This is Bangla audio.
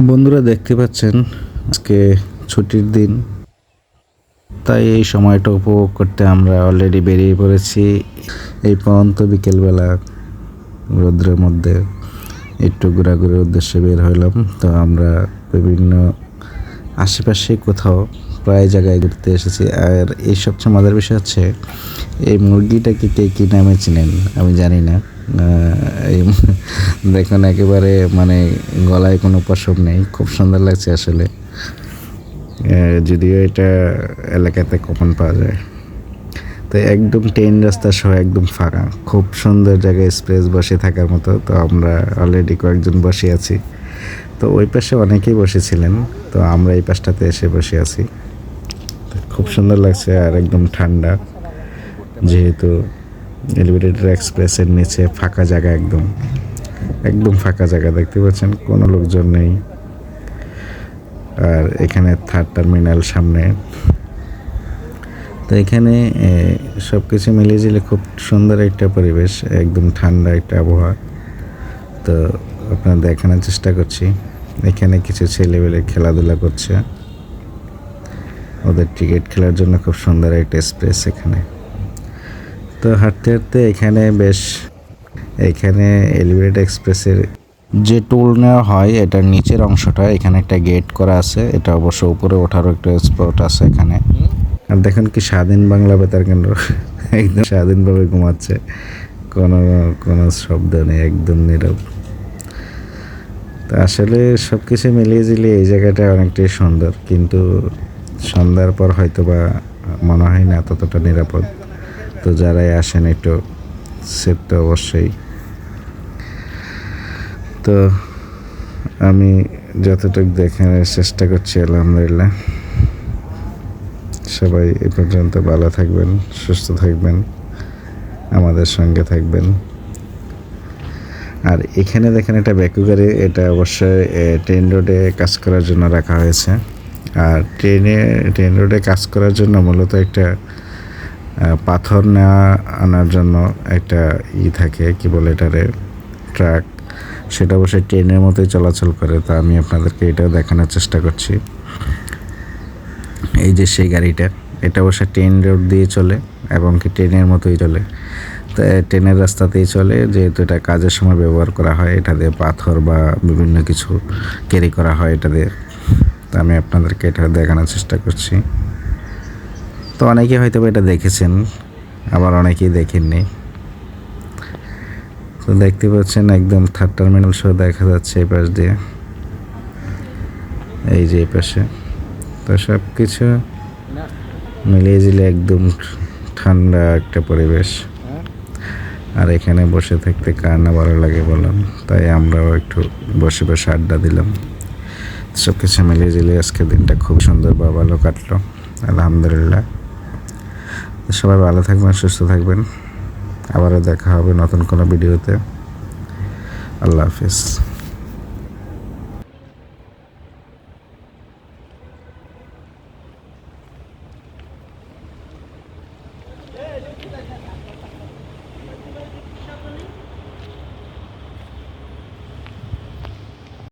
বন্ধুরা দেখতে পাচ্ছেন আজকে ছুটির দিন। তাই এই সময়টা উপভোগ করতে আমরা অলরেডি বেরিয়ে পড়েছি। এই পর্যন্ত বিকেলবেলা রৌদ্রের মধ্যে একটু ঘোরাঘুরির উদ্দেশ্যে বের হইলাম। তো আমরা বিভিন্ন আশেপাশে কোথাও প্রায় জায়গায় ঘুরতে এসেছি। আর এই সবচেয়ে মজার বিষয় হচ্ছে, এই মুরগিটাকে কে কী নামে চিনেন? আমি জানি না। দেখুন, একেবারে মানে গলায় কোনো পশম নেই। খুব সুন্দর লাগছে আসলে। যদিও এটা এলাকাতে কখন পাওয়া যায়। তো একদম ট্রেন রাস্তা সহ একদম ফাঁকা। খুব সুন্দর জায়গায় স্পেস বসে থাকার মতো। তো আমরা অলরেডি কয়েকজন বসে আছি। তো ওই পাশে অনেকেই বসেছিলেন। তো আমরা এই পাশটাতে এসে বসে আছি। খুব সুন্দর লাগছে আর একদম ঠান্ডা। যেহেতু এলিভেটেড এক্সপ্রেসের নিচে ফাঁকা জায়গা একদম। একদম ফাঁকা জায়গা, দেখতে পাচ্ছেন? কোনো লোকজন নেই। আর এখানে থার্ড টার্মিনাল সামনে। তো এখানে সব কিছু মিলিয়ে জিলে খুব সুন্দর একটা পরিবেশ, একদম ঠান্ডা একটা আবহাওয়া। তো আপনার দেখানোর চেষ্টা করছি। এখানে কিছু ছেলেবেলে খেলাধুলা করছে। ওদের ক্রিকেট খেলার জন্য খুব সুন্দর একটা স্পেস এখানে। তো হাঁটতে হাঁটতে এখানে বেশ, এখানে এলিভেটেড এক্সপ্রেসের যে টোল নেওয়া হয়, এটার নিচের অংশটা, এখানে একটা গেট করা আছে। এটা অবশ্য উপরে ওঠারও একটা স্পট আছে এখানে। আর দেখেন কি স্বাধীন বাংলা বেতার কেন্দ্র। একদম স্বাধীনভাবে ঘুমাচ্ছে। কোনো কোনো শব্দ নেই, একদম নীরব। তো আসলে সব কিছু মিলিয়ে ঝিলিয়ে এই জায়গাটা অনেকটাই সুন্দর। কিন্তু সন্ধ্যার পর হয়তো বা মনে হয় না ততটা নিরাপদ। তো যারাই আসেন একটু সেফ তো অবশ্যই। তো আমি যতটুকু দেখার চেষ্টা করছি, আলহামদুলিল্লাহ। সবাই এ পর্যন্ত ভালো থাকবেন, সুস্থ থাকবেন, আমাদের সঙ্গে থাকবেন। আর এখানে দেখেন একটা ব্যাকু গাড়ি, এটা অবশ্যই ট্রেন রোডে কাজ করার জন্য রাখা হয়েছে। আর ট্রেনে ট্রেন রোডে কাজ করার জন্য মূলত একটা পাথর নেওয়া আনার জন্য একটা ই থাকে, কি বলে এটারে? ট্রাক। সেটা অবশ্যই ট্রেনের মতোই চলাচল করে, তা আমি আপনাদেরকে এটাও দেখানোর চেষ্টা করছি। এই যে সেই গাড়িটা, এটা অবশ্য ট্রেন রোড দিয়ে চলে, এবং কি ট্রেনের মতোই চলে। ট্রেনের রাস্তাতেই চলে, যেহেতু এটা কাজের সময় ব্যবহার করা হয়, এটা দিয়ে পাথর বা বিভিন্ন কিছু ক্যারি করা হয় এটা দিয়ে। তো আমি আপনাদেরকে এটা দেখানোর চেষ্টা করছি। তো অনেকেই হয়তো এটা দেখেছেন, আবার অনেকেই দেখেননি। তো দেখতে পাচ্ছেন একদম থার্ড টার্মিনাল সহ দেখা যাচ্ছে এই পাশ দিয়ে। এই যে এই পাশে। তো সব কিছু মিলিয়ে জিলে একদম ঠান্ডা একটা পরিবেশ। আর এখানে বসে থাকতে কার না ভালো লাগে বললাম তাই আমরাও একটু বসে বসে আড্ডা দিলাম। সব কিছু মিলিয়ে জিলে আজকে দিনটা খুব সুন্দর বা ভালো কাটলো। আলহামদুলিল্লাহ। সবাই ভালো থাকবেন সুস্থ থাকবেন। আবারও দেখা হবে নতুন কোনো ভিডিওতে। আল্লাহ হাফিজ।